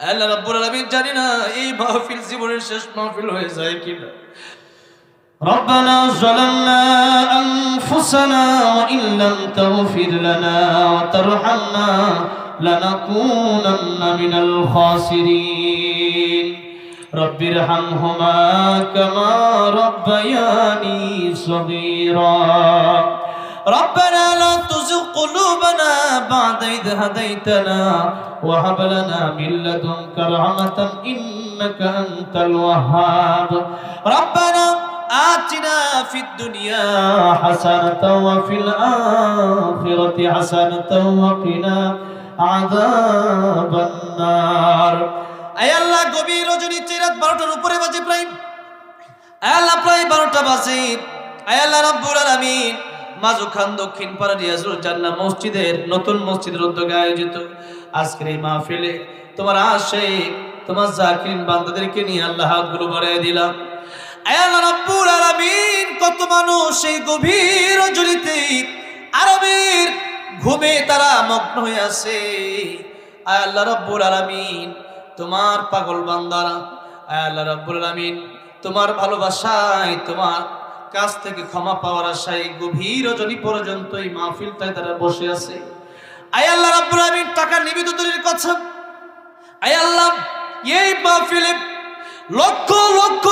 আল্লাহ রাব্বুল আলামিন জানি না এই মাহফিল জীবনের শেষ মাহফিল হয়ে যায় কিনা ربنا ظلمنا أنفسنا وإن لم تغفر لنا وترحمنا لنكونن من الخاسرين رب ارحمهما كما ربياني صغيرا ربنا لا تزغ قلوبنا بعد إذ هديتنا وهب لنا من لدنك رحمة إنك أنت الوهاب ربنا آتنا في الدنيا حسنة وفي الآخرة حسنة وقنا عذاب النار أي الله গভীর রজনীতে রাত বারোটার উপরে বাজে প্রায় আয় আল্লাহ প্রায় বারোটা বাজে আয় আল্লাহ রাব্বুল আলামিন মাজু খান দক্ষিণ পাড়া রিয়াজুল জান্নাহ মসজিদের নতুন মসজিদের উদ্যোগে আয়োজিত। আজকের এই মাহফিলে তোমার আশে তোমার জাকিরিন বান্দাদেরকে নিয়ে আল্লাহ হাতগুলো বাড়াই দিলাম। কত মানুষ এই গভীর রজনীতে আরবের ঘুমে তারা মগ্ন হয়ে আছে। আয় আল্লাহ রাব্বুল আলামিন, তোমার পাগল বান্দারা, আয় আল্লাহ রাব্বুল আলামিন, তোমার ভালোবাসায়, তোমার কাছ থেকে ক্ষমা পাওয়ার আশায় গভীর রজনী পর্যন্ত এই মাহফিলটায় তারা বসে আছে। আয় আল্লাহ রাব্বুল আলামিন টাকা নিবেদনের কথা আয় আল্লাহ, এই মাহফিলে লক্ষ লক্ষ